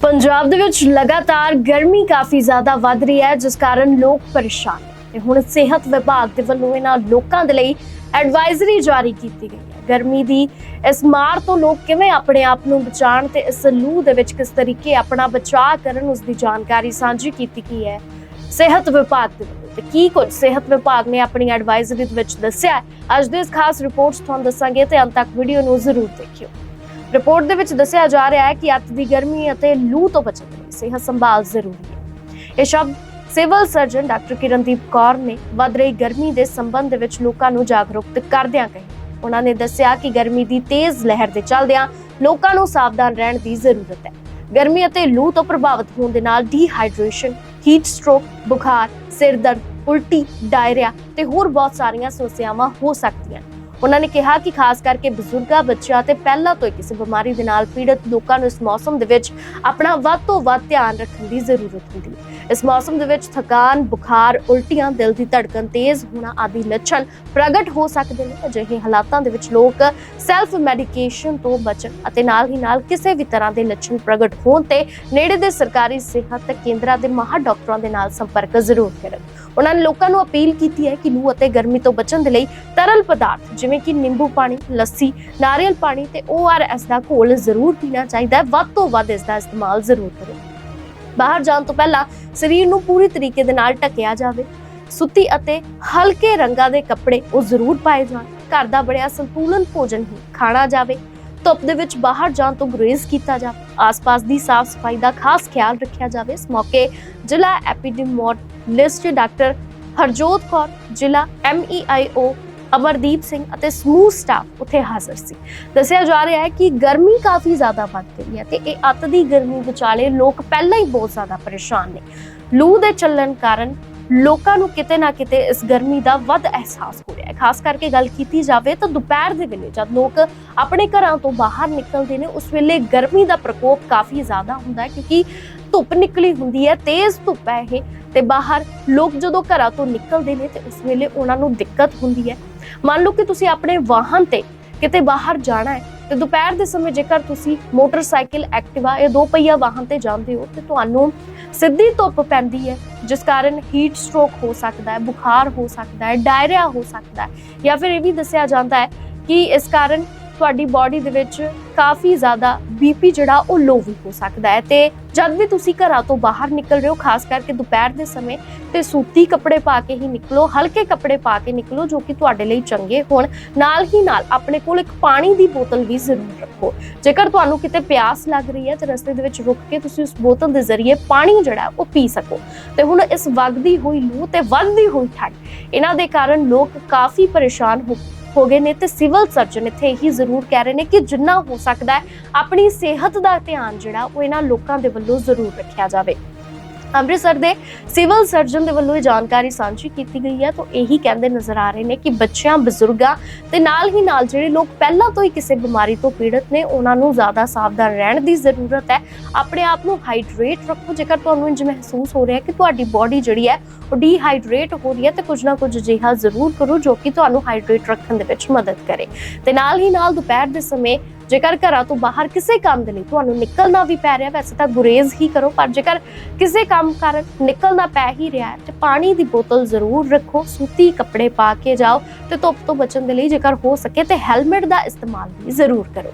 ਪੰਜਾਬ ਦੇ ਵਿੱਚ ਲਗਾਤਾਰ ਗਰਮੀ ਕਾਫੀ ਜ਼ਿਆਦਾ ਵੱਧ ਰਹੀ ਹੈ, ਜਿਸ ਕਾਰਨ ਲੋਕ ਪਰੇਸ਼ਾਨ ਨੇ ਤੇ ਹੁਣ ਸਿਹਤ ਵਿਭਾਗ ਦੇ ਵੱਲੋਂ ਇਹਨਾਂ ਲੋਕਾਂ ਦੇ ਲਈ ਐਡਵਾਈਜ਼ਰੀ ਜਾਰੀ ਕੀਤੀ ਗਈ ਹੈ। ਗਰਮੀ ਦੀ ਇਸ ਮਾਰ ਤੋਂ ਲੋਕ ਕਿਵੇਂ ਆਪਣੇ ਆਪ ਨੂੰ ਬਚਾਉਣ ਤੇ ਇਸ ਲੂ ਦੇ ਵਿੱਚ ਕਿਸ ਤਰੀਕੇ ਆਪਣਾ ਬਚਾਅ ਕਰਨ ਉਸ ਦੀ ਜਾਣਕਾਰੀ ਸਾਂਝੀ ਕੀਤੀ ਗਈ ਹੈ ਸਿਹਤ ਵਿਭਾਗ ਦੇ ਵੱਲੋਂ। ਤੇ ਕੀ ਕੁਝ ਸਿਹਤ ਵਿਭਾਗ ਨੇ ਆਪਣੀ ਐਡਵਾਈਜ਼ਰੀ ਦੇ ਵਿੱਚ ਦੱਸਿਆ ਅੱਜ ਦੇ ਇਸ ਖਾਸ ਰਿਪੋਰਟ 'ਚ ਤੁਹਾਨੂੰ ਦੱਸਾਂਗੇ ਤੇ ਅੰਤ ਤੱਕ ਵੀਡੀਓ ਨੂੰ ਜ਼ਰੂਰ ਦੇਖਿਓ। ਰਿਪੋਰਟ ਦੇ ਵਿੱਚ ਦੱਸਿਆ ਜਾ ਰਿਹਾ ਹੈ ਕਿ ਅੱਤ ਦੀ ਗਰਮੀ ਅਤੇ ਲੂ ਤੋਂ ਬਚਣ ਲਈ ਸਿਹਤ ਸੰਭਾਲ ਜ਼ਰੂਰੀ ਹੈ। ਇਹ ਸ਼ਬਦ civil surgeon doctor Kirandeep Kaur ਨੇ ਵੱਧ ਰਹੀ ਗਰਮੀ ਦੇ ਸੰਬੰਧ ਵਿੱਚ ਲੋਕਾਂ ਨੂੰ ਜਾਗਰੂਕ ਕਰਦਿਆਂ ਕਹੀ। ਉਹਨਾਂ ਨੇ ਦੱਸਿਆ ਕਿ ਗਰਮੀ ਦੀ ਤੇਜ਼ ਲਹਿਰ ਦੇ ਚੱਲਦਿਆਂ ਲੋਕਾਂ ਨੂੰ ਸਾਵਧਾਨ ਰਹਿਣ ਦੀ ਜ਼ਰੂਰਤ ਹੈ। ਗਰਮੀ ਅਤੇ ਲੂ ਤੋਂ ਪ੍ਰਭਾਵਿਤ ਹੋਣ ਦੇ ਨਾਲ ਡੀਹਾਈਡਰੇਸ਼ਨ, ਹੀਟ ਸਟ੍ਰੋਕ, ਬੁਖਾਰ, ਸਿਰ ਦਰਦ, ਉਲਟੀ, ਡਾਇਰੀਆ ਤੇ ਹੋਰ ਬਹੁਤ ਸਾਰੀਆਂ ਸਮੱਸਿਆਵਾਂ ਹੋ ਸਕਦੀਆਂ ਉਹਨਾਂ ਨੇ ਕਿਹਾ ਕਿ ਖਾਸ ਕਰਕੇ ਬਜ਼ੁਰਗਾਂ, ਬੱਚਿਆਂ ਤੇ ਪਹਿਲਾਂ ਤੋਂ ਕਿਸੇ ਬਿਮਾਰੀ ਦੇ ਨਾਲ ਪੀੜਤ ਲੋਕਾਂ ਨੂੰ ਇਸ ਮੌਸਮ ਦੇ ਵਿੱਚ ਆਪਣਾ ਵੱਧ ਤੋਂ ਵੱਧ ਧਿਆਨ ਰੱਖਣ ਦੀ ਜ਼ਰੂਰਤ ਹੁੰਦੀ ਹੈ। ਇਸ ਮੌਸਮ ਦੇ ਵਿੱਚ ਥਕਾਨ, ਬੁਖਾਰ, ਉਲਟੀਆਂ, ਦਿਲ ਦੀ ਧੜਕਨ ਤੇਜ਼ ਹੋਣਾ ਆਦਿ ਲੱਛਣ ਪ੍ਰਗਟ ਹੋ ਸਕਦੇ ਨੇ। ਅਜਿਹੇ ਹਾਲਾਤਾਂ ਦੇ ਵਿੱਚ ਲੋਕ ਸੈਲਫ ਮੈਡੀਕੇਸ਼ਨ ਤੋਂ ਬਚਣ ਅਤੇ ਨਾਲ ਹੀ ਨਾਲ ਕਿਸੇ ਵੀ ਤਰ੍ਹਾਂ ਦੇ ਲੱਛਣ ਪ੍ਰਗਟ ਹੋਣ ਤੇ ਨੇੜੇ ਦੇ ਸਰਕਾਰੀ ਸਿਹਤ ਕੇਂਦਰਾਂ ਦੇ ਮਾਹਰ ਡਾਕਟਰਾਂ ਦੇ ਨਾਲ ਸੰਪਰਕ ਜ਼ਰੂਰ ਕਰਨ। ਉਹਨਾਂ ਨੇ ਲੋਕਾਂ ਨੂੰ ਅਪੀਲ ਕੀਤੀ ਹੈ ਕਿ ਲੂ ਅਤੇ ਗਰਮੀ ਤੋਂ ਬਚਣ ਦੇ ਲਈ ਤਰਲ ਪਦਾਰਥ ਜਿਵੇਂ ਕਿ ਨਿੰਬੂ ਪਾਣੀ, ਲੱਸੀ, ਨਾਰੀਅਲ ਪਾਣੀ ਤੇ ORS ਦਾ ਘੋਲ ਜ਼ਰੂਰ ਪੀਣਾ ਚਾਹੀਦਾ ਹੈ। ਵੱਧ ਤੋਂ ਵੱਧ ਇਸ ਦਾ ਇਸਤੇਮਾਲ ਜ਼ਰੂਰ ਕਰੋ। ਬਾਹਰ ਜਾਣ ਤੋਂ ਪਹਿਲਾਂ ਸਰੀਰ ਨੂੰ ਪੂਰੀ ਤਰੀਕੇ ਦੇ ਨਾਲ ਢੱਕਿਆ ਜਾਵੇ। ਸੁੱਤੀ ਅਤੇ ਹਲਕੇ ਰੰਗਾਂ ਦੇ ਕੱਪੜੇ ਉਹ ਜ਼ਰੂਰ ਪਾਏ ਜਾਣ। ਘਰ ਦਾ ਬਣਿਆ ਸੰਤੁਲਨ ਭੋਜਨ ਹੀ ਖਾਣਾ ਜਾਵੇ। ਧੁੱਪ ਦੇ ਵਿੱਚ ਬਾਹਰ ਜਾਣ ਤੋਂ ਗੁਰੇਜ਼ ਕੀਤਾ ਜਾਵੇ। ਆਸ-ਪਾਸ ਦੀ ਸਾਫ਼ ਸਫ਼ਾਈ ਦਾ ਖਾਸ ਖਿਆਲ ਰੱਖਿਆ ਜਾਵੇ। ਇਸ ਮੌਕੇ ਜ਼ਿਲ੍ਹਾ ਐਪੀਡੈਮੋਲੋਜਿਸਟ ਡਾਕਟਰ ਹਰਜੋਤ ਕੌਰ, ਜ਼ਿਲ੍ਹਾ ਐਮਈਆਈਓ ਅਮਰਦੀਪ ਸਿੰਘ ਅਤੇ ਸਮੂਹ ਸਟਾਫ ਉੱਥੇ ਹਾਜ਼ਰ ਸੀ। ਦੱਸਿਆ ਜਾ ਰਿਹਾ ਹੈ ਕਿ ਗਰਮੀ ਕਾਫੀ ਜ਼ਿਆਦਾ ਵੱਧ ਗਈ ਹੈ ਤੇ ਇਹ ਅੱਤ ਦੀ ਗਰਮੀ ਵਿਚਾਲੇ ਲੋਕ ਪਹਿਲਾਂ ਹੀ ਬਹੁਤ ਜ਼ਿਆਦਾ ਪਰੇਸ਼ਾਨ ਨੇ। ਲੂ ਦੇ ਚੱਲਣ ਕਾਰਨ ਲੋਕਾਂ ਨੂੰ ਕਿਤੇ ਨਾ ਕਿਤੇ ਇਸ ਗਰਮੀ ਦਾ ਵੱਧ ਅਹਿਸਾਸ ਹੋ ਰਿਹਾ ਹੈ। ਖਾਸ ਕਰਕੇ ਗੱਲ ਕੀਤੀ ਜਾਵੇ ਤਾਂ ਦੁਪਹਿਰ ਦੇ ਵੇਲੇ ਜਦ ਲੋਕ ਆਪਣੇ ਘਰਾਂ ਤੋਂ ਬਾਹਰ ਨਿਕਲਦੇ ਨੇ, ਉਸ ਵੇਲੇ ਗਰਮੀ ਦਾ ਪ੍ਰਕੋਪ ਕਾਫੀ ਜ਼ਿਆਦਾ ਹੁੰਦਾ ਹੈ ਕਿਉਂਕਿ ਧੁੱਪ ਨਿਕਲੀ ਹੁੰਦੀ ਹੈ, ਤੇਜ਼ ਧੁੱਪ ਹੈ ਇਹ। ਤੇ ਬਾਹਰ ਲੋਕ ਜਦੋਂ ਘਰਾਂ ਤੋਂ ਨਿਕਲਦੇ ਨੇ ਤੇ ਉਸ ਵੇਲੇ ਉਹਨਾਂ ਨੂੰ ਦਿੱਕਤ ਹੁੰਦੀ ਹੈ। ਮੰਨ ਲਓ ਕਿ ਤੁਸੀਂ ਆਪਣੇ ਵਾਹਨ ਤੇ ਕਿਤੇ ਬਾਹਰ ਜਾਣਾ ਹੈ, ਤੇ ਦੁਪਹਿਰ ਦੇ ਸਮੇਂ ਜੇਕਰ ਤੁਸੀਂ ਮੋਟਰਸਾਈਕਲ ਐਕਟਿਵਾ ਇਹ ਦੋ ਪਹੀਆ ਵਾਹਨ ਤੇ ਜਾਂਦੇ ਹੋ ਤੇ ਤੁਹਾਨੂੰ ਸਿੱਧੀ ਧੁੱਪ ਪੈਂਦੀ ਹੈ, ਜਿਸ ਕਾਰਨ ਹੀਟ ਸਟ੍ਰੋਕ ਹੋ ਸਕਦਾ ਹੈ, ਬੁਖਾਰ ਹੋ ਸਕਦਾ ਹੈ ਡਾਇਰੀਆ ਹੋ ਸਕਦਾ ਹੈ। ਜਾਂ ਫਿਰ ਇਹ ਵੀ ਦੱਸਿਆ ਜਾਂਦਾ ਹੈ ਕਿ ਇਸ ਕਾਰਨ ਤੁਹਾਡੀ ਬਾਡੀ ਦੇ ਵਿੱਚ ਕਾਫੀ ਜ਼ਿਆਦਾ ਬੀਪੀ ਜਿਹੜਾ ਉਹ ਲੋ ਵੀ ਹੋ ਸਕਦਾ ਹੈ ਤੇ ਜਦ ਵੀ ਤੁਸੀਂ ਘਰਾਂ ਤੋਂ ਬਾਹਰ ਨਿਕਲ ਰਹੇ ਹੋ, ਖਾਸ ਕਰਕੇ ਦੁਪਹਿਰ ਦੇ ਸਮੇਂ, ਤੇ ਸੂਤੀ ਕੱਪੜੇ ਪਾ ਕੇ ਹੀ ਨਿਕਲੋ, ਹਲਕੇ ਕੱਪੜੇ ਪਾ ਕੇ ਨਿਕਲੋ ਜੋ ਕਿ ਤੁਹਾਡੇ ਲਈ ਚੰਗੇ ਹੋਣ, ਨਾਲ ਹੀ ਨਾਲ ਆਪਣੇ ਕੋਲ ਇੱਕ ਪਾਣੀ ਦੀ ਬੋਤਲ ਵੀ ਜ਼ਰੂਰ ਰੱਖੋ। ਜੇਕਰ ਤੁਹਾਨੂੰ ਕਿਤੇ ਪਿਆਸ ਲੱਗ ਰਹੀ ਹੈ ਤੇ ਰਸਤੇ ਦੇ ਵਿੱਚ ਰੁਕ ਕੇ ਤੁਸੀਂ ਉਸ ਬੋਤਲ ਦੇ ਜ਼ਰੀਏ ਪਾਣੀ ਜਿਹੜਾ ਉਹ ਪੀ ਸਕੋ। ਤੇ ਹੁਣ ਇਸ ਵਗਦੀ ਹੋਈ ਲੂ ਤੇ ਵੱਧਦੀ ਹੋਈ ਠੰਡ, ਇਹਨਾਂ ਦੇ ਕਾਰਨ ਲੋਕ ਕਾਫੀ ਪਰੇਸ਼ਾਨ ਹੋ ਹੋ ਗਏ ਨੇ ਤੇ ਸਿਵਲ ਸਰਜਨ ਇੱਥੇ ਇਹੀ ਜ਼ਰੂਰ ਕਹਿ ਰਹੇ ਨੇ ਕਿ ਜਿੰਨਾ ਹੋ ਸਕਦਾ ਹੈ, ਆਪਣੀ ਸਿਹਤ ਦਾ ਧਿਆਨ ਜਿਹੜਾ ਉਹ ਇਹਨਾਂ ਲੋਕਾਂ ਦੇ ਵੱਲੋਂ ਜ਼ਰੂਰ ਰੱਖਿਆ ਜਾਵੇ। ਅੰਮ੍ਰਿਤਸਰ ਦੇ ਸਿਵਲ ਸਰਜਨ ਦੇ ਵੱਲੋਂ ਇਹ ਜਾਣਕਾਰੀ ਸਾਂਝੀ ਕੀਤੀ ਗਈ ਹੈ। ਤਾਂ ਇਹੀ ਕਹਿੰਦੇ ਨਜ਼ਰ ਆ ਰਹੇ ਨੇ ਕਿ ਬੱਚਿਆਂ, ਬਜ਼ੁਰਗਾਂ ਤੇ ਨਾਲ ਹੀ ਨਾਲ ਜਿਹੜੇ ਲੋਕ ਪਹਿਲਾਂ ਤੋਂ ਹੀ ਕਿਸੇ ਬਿਮਾਰੀ ਤੋਂ ਪੀੜਤ ਨੇ, ਉਹਨਾਂ ਨੂੰ ਜ਼ਿਆਦਾ ਸਾਵਧਾਨ ਰਹਿਣ ਦੀ ਜ਼ਰੂਰਤ ਹੈ। ਆਪਣੇ ਆਪ ਨੂੰ ਹਾਈਡਰੇਟ ਰੱਖੋ। ਜੇਕਰ ਤੁਹਾਨੂੰ ਇੰਜ ਮਹਿਸੂਸ ਹੋ ਰਿਹਾ ਕਿ ਤੁਹਾਡੀ ਬਾਡੀ ਜਿਹੜੀ ਹੈ, ਉਹ ਡੀਹਾਈਡਰੇਟ ਹੋ ਰਹੀ ਹੈ, ਤੇ ਕੁਝ ਨਾ ਕੁਝ ਅਜਿਹਾ ਜ਼ਰੂਰ ਕਰੋ ਜੋ ਕਿ ਤੁਹਾਨੂੰ ਹਾਈਡਰੇਟ ਰੱਖਣ ਦੇ ਵਿੱਚ ਮਦਦ ਕਰੇ। ਤੇ ਨਾਲ ਹੀ ਨਾਲ ਦੁਪਹਿਰ ਦੇ ਸਮੇਂ ਜੇਕਰ ਘਰਾਂ ਤੋਂ ਬਾਹਰ ਕਿਸੇ ਕੰਮ ਦੇ ਲਈ ਤੁਹਾਨੂੰ ਨਿਕਲਣਾ ਵੀ ਪੈ ਰਿਹਾ, ਵੈਸੇ ਤਾਂ ਗੁਰੇਜ਼ ਹੀ ਕਰੋ, ਪਰ ਜੇਕਰ ਕਿਸੇ ਕੰਮ ਕਾਰਨ ਨਿਕਲਣਾ ਪੈ ਹੀ ਰਿਹਾ ਹੈ, ਤੇ ਪਾਣੀ ਦੀ ਬੋਤਲ ਜ਼ਰੂਰ ਰੱਖੋ, ਸੂਤੀ ਕੱਪੜੇ ਪਾ ਕੇ ਜਾਓ ਤੇ ਧੁੱਪ ਤੋਂ ਬਚਣ ਦੇ ਲਈ ਜੇਕਰ ਹੋ ਸਕੇ ਤੇ ਹੈਲਮਟ ਦਾ ਇਸਤੇਮਾਲ ਵੀ ਜ਼ਰੂਰ ਕਰੋ।